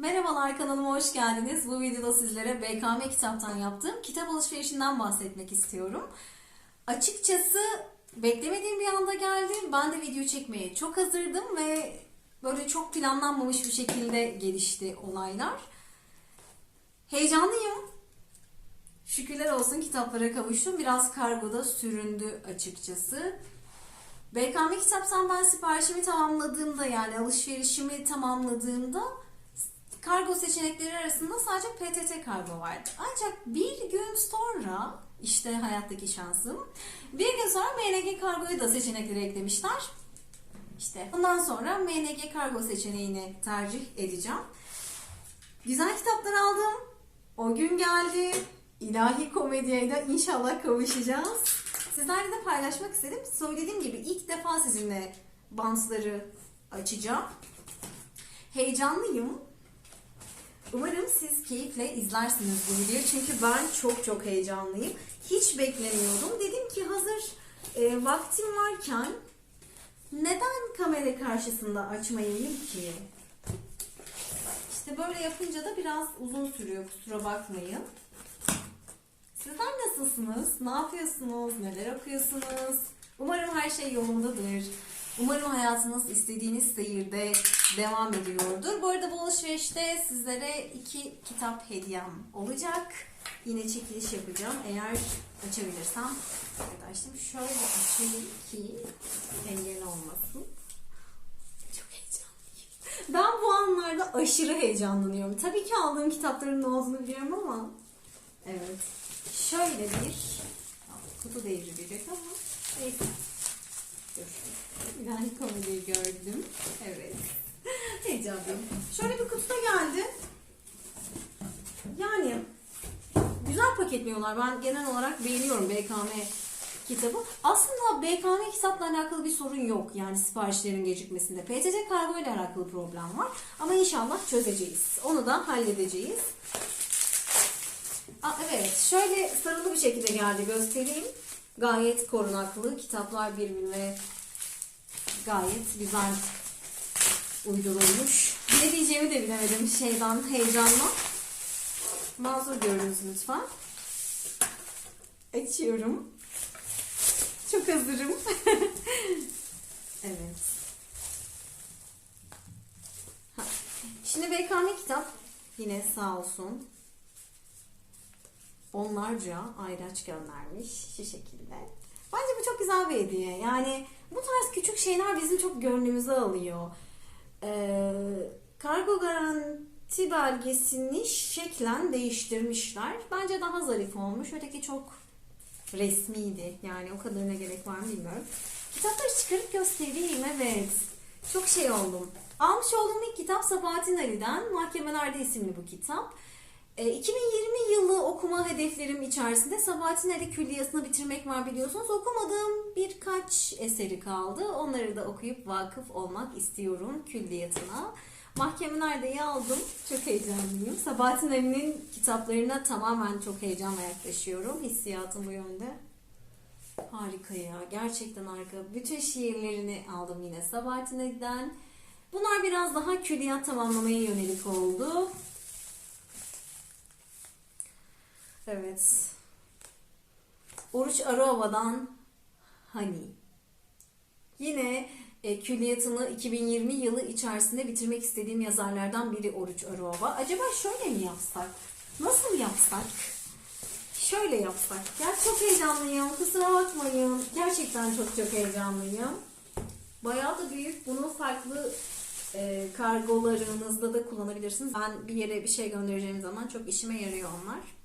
Merhabalar kanalıma hoş geldiniz. Bu videoda sizlere BKM kitaptan yaptığım kitap alışverişinden bahsetmek istiyorum. Açıkçası beklemediğim bir anda geldi. Ben de video çekmeye çok hazırdım ve böyle çok planlanmamış bir şekilde gelişti olaylar. Heyecanlıyım. Şükürler olsun kitaplara kavuştum. Biraz kargoda süründü açıkçası. BKM kitaptan ben siparişimi tamamladığımda yani alışverişimi tamamladığımda kargo seçenekleri arasında sadece PTT kargo vardı. Ancak bir gün sonra işte hayattaki şansım bir gün sonra MNG kargoyu da seçeneklere eklemişler. İşte bundan sonra MNG kargo seçeneğini tercih edeceğim. Güzel kitaplar aldım. O gün geldi. İlahi komediye de inşallah kavuşacağız. Sizlerle de paylaşmak istedim. Söylediğim gibi ilk defa sizinle bantları açacağım. Heyecanlıyım. Umarım siz keyifle izlersiniz bu videoyu. Çünkü ben çok çok heyecanlıyım. Hiç beklemiyordum. Dedim ki hazır e, vaktim varken neden kamera karşısında açmayayım ki? İşte böyle yapınca da biraz uzun sürüyor. Kusura bakmayın. Sizler nasılsınız? Ne yapıyorsunuz? Neler okuyorsunuz? Umarım her şey yolundadır. Umarım hayatınız istediğiniz seyirde devam ediyordur. Bu arada bu alışverişte sizlere iki kitap hediyem olacak. Yine çekiliş yapacağım. Eğer açabilirsem. Açtım. Şöyle açayım ki engel olmasın. Çok heyecanlıyım. Ben bu anlarda aşırı heyecanlanıyorum. Tabii ki aldığım kitapların ne olduğunu biliyorum ama Evet. Şöyle bir kutu devrilecek ama neyse. İlahi komediyi gördüm. Evet. Heyecanlıyım. Şöyle bir kutuda geldi. Yani güzel paketliyorlar. Ben genel olarak beğeniyorum BKM kitabı. Aslında BKM kitapla alakalı bir sorun yok. Yani siparişlerin gecikmesinde. PTT kargo ile alakalı problem var. Ama inşallah çözeceğiz. Onu da halledeceğiz. Aa, evet, şöyle sarılı bir şekilde geldi göstereyim. Gayet korunaklı. Kitaplar birbirine gayet güzel uydurulmuş. Ne diyeceğimi de bilemedim şeyden, heyecanla. Mazur görünüz lütfen. Açıyorum. Çok hazırım. evet. Şimdi BKM kitap yine sağ olsun onlarca ayraç göndermiş şu şekilde. Bence bu çok güzel bir hediye. Yani bu tarz küçük şeyler bizim çok gönlümüzü alıyor. Ee, kargo garanti belgesini şeklen değiştirmişler. Bence daha zarif olmuş. Öteki çok resmiydi. Yani o kadarına gerek var mı bilmiyorum. Kitapları çıkarıp göstereyim evet. Çok şey oldum. Almış olduğum ilk kitap Sabahattin Ali'den Mahkemelerde isimli bu kitap. E, 2020 yılı okuma hedeflerim içerisinde Sabahattin Ali Külliyası'nı bitirmek var biliyorsunuz. Okumadığım birkaç eseri kaldı. Onları da okuyup vakıf olmak istiyorum külliyatına. Mahkemelerdeyi aldım. Çok heyecanlıyım. Sabahattin Ali'nin kitaplarına tamamen çok heyecanla yaklaşıyorum. Hissiyatım bu yönde. Harika ya. Gerçekten harika. Bütün şiirlerini aldım yine Sabahattin Ali'den. Bunlar biraz daha külliyat tamamlamaya yönelik oldu. Evet. Oruç Aruova'dan Hani. Yine e, külliyatını 2020 yılı içerisinde bitirmek istediğim yazarlardan biri Oruç Aruova. Acaba şöyle mi yapsak? Nasıl yapsak? Şöyle yapsak. Ya çok heyecanlıyım. Kusura bakmayın. Gerçekten çok çok heyecanlıyım. Bayağı da büyük. Bunu farklı e, kargolarınızda da kullanabilirsiniz. Ben bir yere bir şey göndereceğim zaman çok işime yarıyor onlar.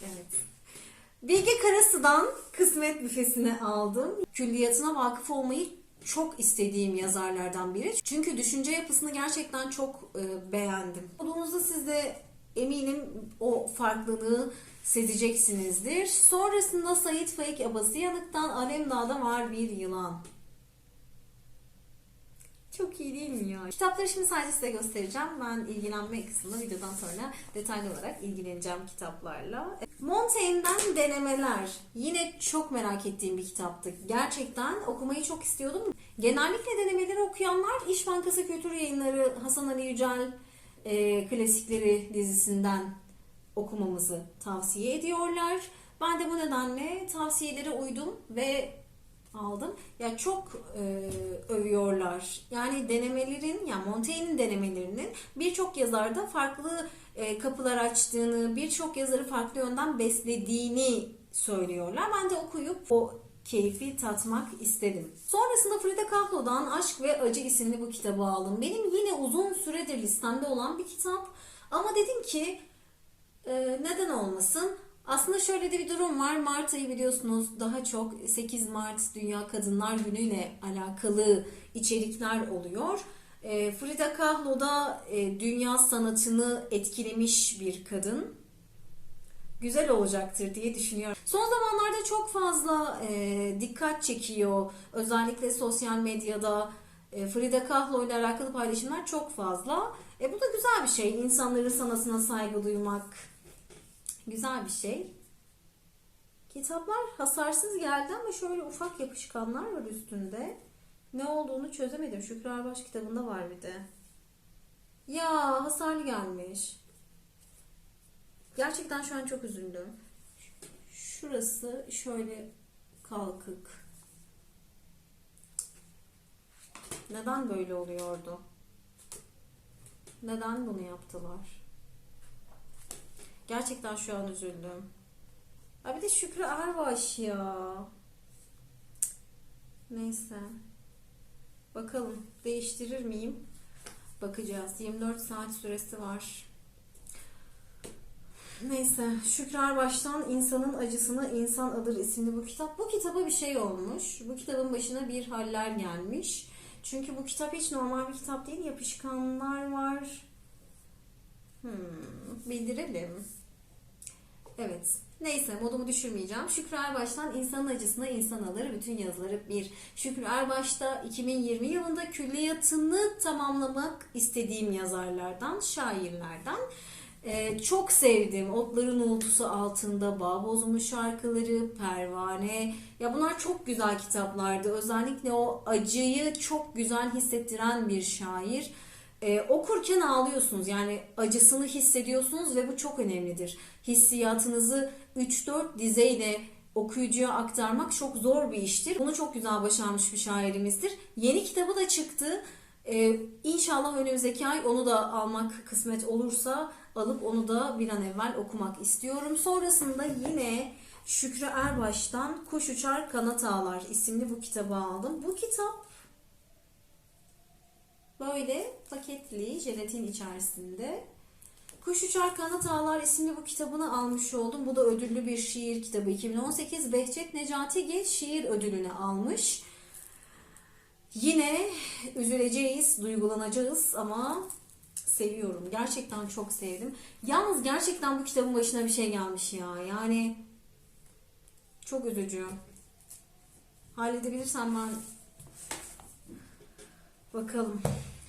Evet. Bilge Karasu'dan kısmet büfesini aldım. Külliyatına vakıf olmayı çok istediğim yazarlardan biri. Çünkü düşünce yapısını gerçekten çok e, beğendim. Olduğunuzda siz de eminim o farklılığı sezeceksinizdir. Sonrasında Sait Faik Abası Yanık'tan Alemdağ'da var bir yılan. Çok iyi değil mi ya? Kitapları şimdi sadece size göstereceğim. Ben ilgilenme kısmında videodan sonra detaylı olarak ilgileneceğim kitaplarla. Montaigne'den Denemeler. Yine çok merak ettiğim bir kitaptı. Gerçekten okumayı çok istiyordum. Genellikle denemeleri okuyanlar İş Bankası Kültür Yayınları, Hasan Ali Yücel, e, klasikleri dizisinden okumamızı tavsiye ediyorlar. Ben de bu nedenle tavsiyelere uydum ve aldım. Ya çok e, övüyorlar. Yani denemelerin, yani Montaigne'in denemelerinin birçok yazarda farklı e, kapılar açtığını, birçok yazarı farklı yönden beslediğini söylüyorlar. Ben de okuyup o keyfi tatmak istedim. Sonrasında Frida Kahlo'dan Aşk ve Acı isimli bu kitabı aldım. Benim yine uzun süredir listemde olan bir kitap. Ama dedim ki e, neden olmasın? Aslında şöyle de bir durum var. Mart ayı biliyorsunuz daha çok 8 Mart Dünya Kadınlar Günü ile alakalı içerikler oluyor. E, Frida Kahlo da e, dünya sanatını etkilemiş bir kadın. Güzel olacaktır diye düşünüyorum. Son zamanlarda çok fazla e, dikkat çekiyor. Özellikle sosyal medyada e, Frida Kahlo ile alakalı paylaşımlar çok fazla. E, bu da güzel bir şey. İnsanların sanatına saygı duymak güzel bir şey. Kitaplar hasarsız geldi ama şöyle ufak yapışkanlar var üstünde. Ne olduğunu çözemedim. Şükrü Erbaş kitabında var bir de. Ya hasarlı gelmiş. Gerçekten şu an çok üzüldüm. Şurası şöyle kalkık. Neden böyle oluyordu? Neden bunu yaptılar? Gerçekten şu an üzüldüm. Ha bir de Şükrü Erbaş ya. Neyse. Bakalım değiştirir miyim? Bakacağız. 24 saat süresi var. Neyse, Şükrü Erbaş'tan İnsanın Acısını İnsan Alır isimli bu kitap. Bu kitaba bir şey olmuş. Bu kitabın başına bir haller gelmiş. Çünkü bu kitap hiç normal bir kitap değil. Yapışkanlar var. Hmm, bildirelim. Evet. Neyse modumu düşürmeyeceğim. Şükrü Erbaş'tan İnsanın Acısına İnsan Alır bütün yazıları bir. Şükrü Erbaş'ta 2020 yılında külliyatını tamamlamak istediğim yazarlardan, şairlerden. Ee, çok sevdim. Otların uğultusu altında, Bağ Bozumu şarkıları, Pervane. Ya bunlar çok güzel kitaplardı. Özellikle o acıyı çok güzel hissettiren bir şair. Ee, okurken ağlıyorsunuz. Yani acısını hissediyorsunuz ve bu çok önemlidir. Hissiyatınızı 3-4 dizeyle okuyucuya aktarmak çok zor bir iştir. Bunu çok güzel başarmış bir şairimizdir. Yeni kitabı da çıktı. Ee, inşallah önümüzdeki ay onu da almak kısmet olursa alıp onu da bir an evvel okumak istiyorum. Sonrasında yine Şükrü Erbaş'tan Kuş Uçar Kanat Ağlar isimli bu kitabı aldım. Bu kitap böyle paketli jelatin içerisinde. Kuş Uçar Kanat Ağlar isimli bu kitabını almış oldum. Bu da ödüllü bir şiir kitabı. 2018 Behçet Necatigil şiir ödülünü almış. Yine üzüleceğiz, duygulanacağız ama seviyorum. Gerçekten çok sevdim. Yalnız gerçekten bu kitabın başına bir şey gelmiş ya. Yani çok üzücü. Halledebilirsem ben bakalım.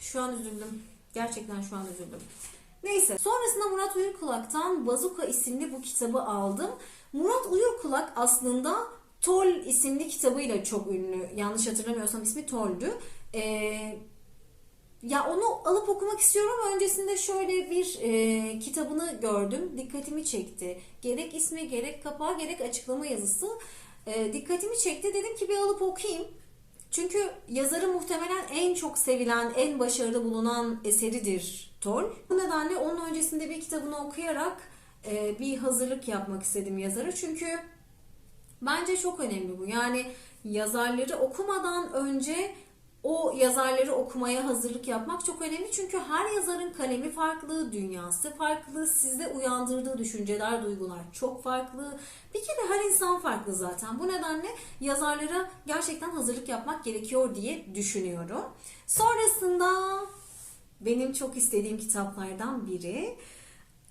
Şu an üzüldüm. Gerçekten şu an üzüldüm. Neyse. Sonrasında Murat Uyurkulak'tan Bazuka isimli bu kitabı aldım. Murat Uyurkulak aslında Tol isimli kitabıyla çok ünlü. Yanlış hatırlamıyorsam ismi Tol'dü. Ee, ya onu alıp okumak istiyorum ama öncesinde şöyle bir e, kitabını gördüm. Dikkatimi çekti. Gerek ismi, gerek kapağı, gerek açıklama yazısı e, dikkatimi çekti. Dedim ki bir alıp okuyayım. Çünkü yazarı muhtemelen en çok sevilen, en başarılı bulunan eseridir Tol. Bu nedenle onun öncesinde bir kitabını okuyarak e, bir hazırlık yapmak istedim yazarı. Çünkü bence çok önemli bu. Yani yazarları okumadan önce o yazarları okumaya hazırlık yapmak çok önemli. Çünkü her yazarın kalemi farklı, dünyası farklı, sizde uyandırdığı düşünceler, duygular çok farklı. Bir kere her insan farklı zaten. Bu nedenle yazarlara gerçekten hazırlık yapmak gerekiyor diye düşünüyorum. Sonrasında benim çok istediğim kitaplardan biri.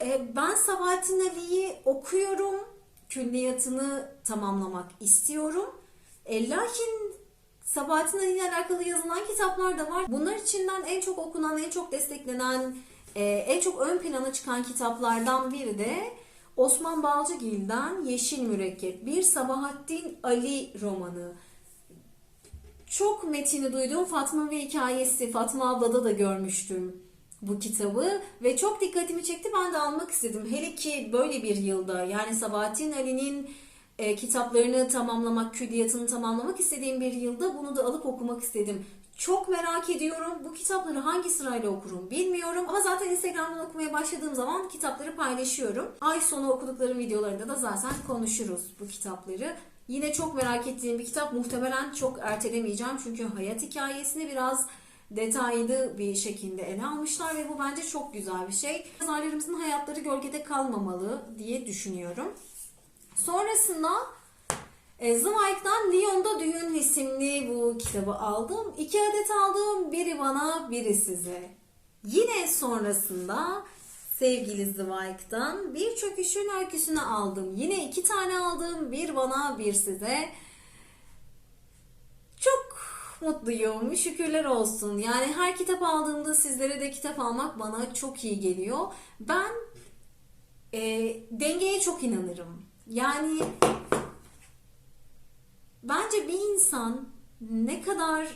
Ee, Ben Sabahattin Ali'yi okuyorum. Külliyatını tamamlamak istiyorum. E, lakin Sabahattin Ali ile alakalı yazılan kitaplar da var. Bunlar içinden en çok okunan, en çok desteklenen, e, en çok ön plana çıkan kitaplardan biri de Osman Balcıgil'den Yeşil Mürekkep. Bir Sabahattin Ali romanı. Çok metini duydum. Fatma ve hikayesi. Fatma ablada da görmüştüm. bu kitabı ve çok dikkatimi çekti. Ben de almak istedim. Hele ki böyle bir yılda yani Sabahattin Ali'nin e, kitaplarını tamamlamak, külliyatını tamamlamak istediğim bir yılda bunu da alıp okumak istedim. Çok merak ediyorum. Bu kitapları hangi sırayla okurum bilmiyorum. Ama zaten Instagram'dan okumaya başladığım zaman kitapları paylaşıyorum. Ay sonu okuduklarım videolarında da zaten konuşuruz bu kitapları. Yine çok merak ettiğim bir kitap. Muhtemelen çok ertelemeyeceğim. Çünkü hayat hikayesini biraz detaylı bir şekilde ele almışlar ve bu bence çok güzel bir şey. Yazarlarımızın hayatları gölgede kalmamalı diye düşünüyorum. Sonrasında e, Zweig'dan Lyon'da Düğün isimli bu kitabı aldım. İki adet aldım. Biri bana, biri size. Yine sonrasında sevgili Zweig'dan bir çöküşün öyküsünü aldım. Yine iki tane aldım. Bir bana, bir size. Çok mutluyum. Şükürler olsun. Yani her kitap aldığımda sizlere de kitap almak bana çok iyi geliyor. Ben e, dengeye çok inanırım. Yani bence bir insan ne kadar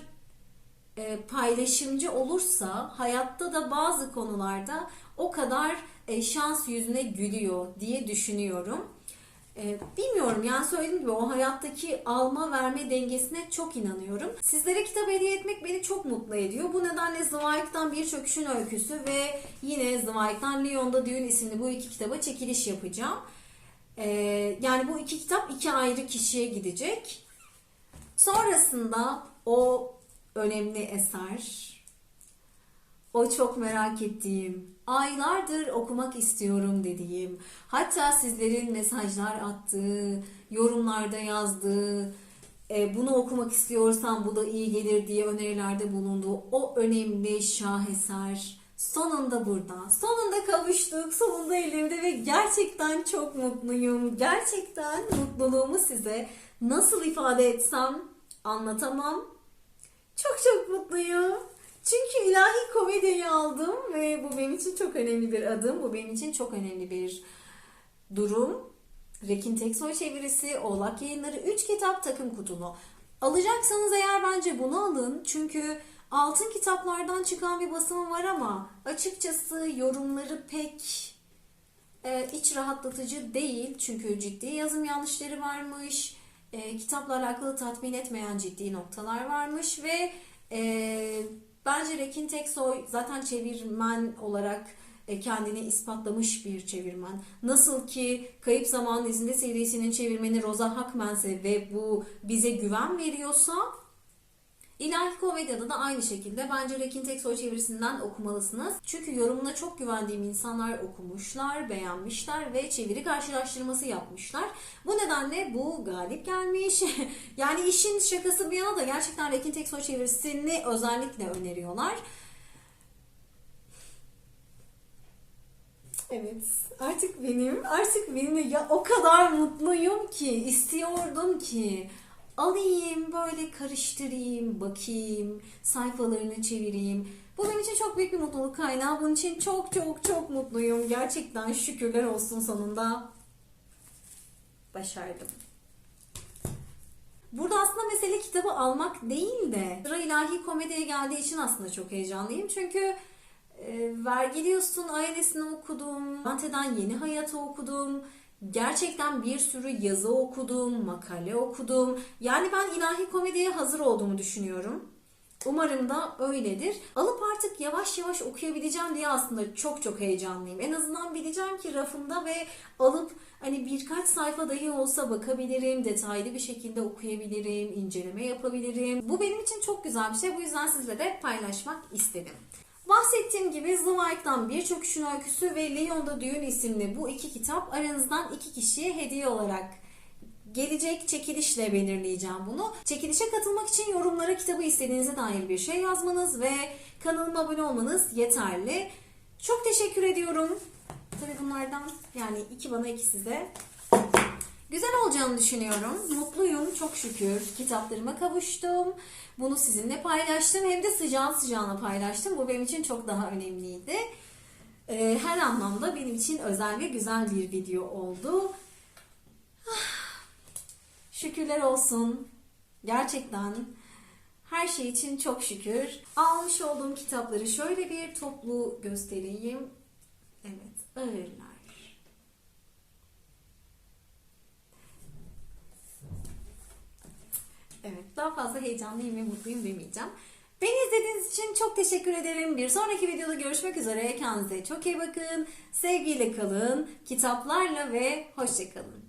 e, paylaşımcı olursa hayatta da bazı konularda o kadar e, şans yüzüne gülüyor diye düşünüyorum. E, bilmiyorum yani söylediğim gibi o hayattaki alma verme dengesine çok inanıyorum. Sizlere kitap hediye etmek beni çok mutlu ediyor. Bu nedenle Zweig'dan Bir Çöküşün Öyküsü ve yine Zweig'dan Lyon'da Düğün isimli bu iki kitaba çekiliş yapacağım. E, yani bu iki kitap iki ayrı kişiye gidecek. Sonrasında o önemli eser, o çok merak ettiğim, aylardır okumak istiyorum dediğim, hatta sizlerin mesajlar attığı, yorumlarda yazdığı, e, bunu okumak istiyorsan bu da iyi gelir diye önerilerde bulunduğu o önemli şaheser sonunda burada. Sonunda kavuştuk, sonunda elimde ve gerçekten çok mutluyum. Gerçekten mutluluğumu size nasıl ifade etsem anlatamam. Çok çok mutluyum. Çünkü ilahi komediyi aldım ve bu benim için çok önemli bir adım. Bu benim için çok önemli bir durum. Rekin Teksoy çevirisi, Oğlak Yayınları 3 kitap takım kutulu. Alacaksanız eğer bence bunu alın. Çünkü altın kitaplardan çıkan bir basımı var ama açıkçası yorumları pek e, iç rahatlatıcı değil. Çünkü ciddi yazım yanlışları varmış. E, kitapla alakalı tatmin etmeyen ciddi noktalar varmış ve e, bence Rekin Teksoy zaten çevirmen olarak e, kendini ispatlamış bir çevirmen. Nasıl ki Kayıp Zaman İzinde serisinin çevirmeni Rosa Hakmense ve bu bize güven veriyorsa İlahi Komedya'da da aynı şekilde bence Rekin Teksoy çevirisinden okumalısınız. Çünkü yorumuna çok güvendiğim insanlar okumuşlar, beğenmişler ve çeviri karşılaştırması yapmışlar. Bu nedenle bu galip gelmiş. yani işin şakası bir yana da gerçekten Rekin Teksoy çevirisini özellikle öneriyorlar. Evet, artık benim, artık benim ya o kadar mutluyum ki, istiyordum ki alayım, böyle karıştırayım, bakayım, sayfalarını çevireyim. Bu benim için çok büyük bir mutluluk kaynağı. Bunun için çok çok çok mutluyum. Gerçekten şükürler olsun sonunda. Başardım. Burada aslında mesele kitabı almak değil de sıra ilahi komediye geldiği için aslında çok heyecanlıyım. Çünkü e, ailesini okudum. Dante'den Yeni Hayat'ı okudum. Gerçekten bir sürü yazı okudum, makale okudum. Yani ben ilahi komediye hazır olduğumu düşünüyorum. Umarım da öyledir. Alıp artık yavaş yavaş okuyabileceğim diye aslında çok çok heyecanlıyım. En azından bileceğim ki rafımda ve alıp hani birkaç sayfa dahi olsa bakabilirim, detaylı bir şekilde okuyabilirim, inceleme yapabilirim. Bu benim için çok güzel bir şey. Bu yüzden sizlere paylaşmak istedim. Bahsettiğim gibi Zweig'dan Bir Çöküşün Öyküsü ve Lyon'da Düğün isimli bu iki kitap aranızdan iki kişiye hediye olarak gelecek çekilişle belirleyeceğim bunu. Çekilişe katılmak için yorumlara kitabı istediğinize dair bir şey yazmanız ve kanalıma abone olmanız yeterli. Çok teşekkür ediyorum. Tabii bunlardan yani iki bana iki size. Güzel olacağını düşünüyorum. Mutluyum çok şükür. Kitaplarıma kavuştum. Bunu sizinle paylaştım. Hem de sıcağı sıcağına paylaştım. Bu benim için çok daha önemliydi. Ee, her anlamda benim için özel ve güzel bir video oldu. Ah, Şükürler olsun. Gerçekten Her şey için çok şükür. Almış olduğum kitapları şöyle bir toplu göstereyim. Evet, ağırlar. Evet, daha fazla heyecanlıyım ve mutluyum demeyeceğim. Beni izlediğiniz için çok teşekkür ederim. Bir sonraki videoda görüşmek üzere. Kendinize çok iyi bakın. Sevgiyle kalın, kitaplarla ve hoşçakalın.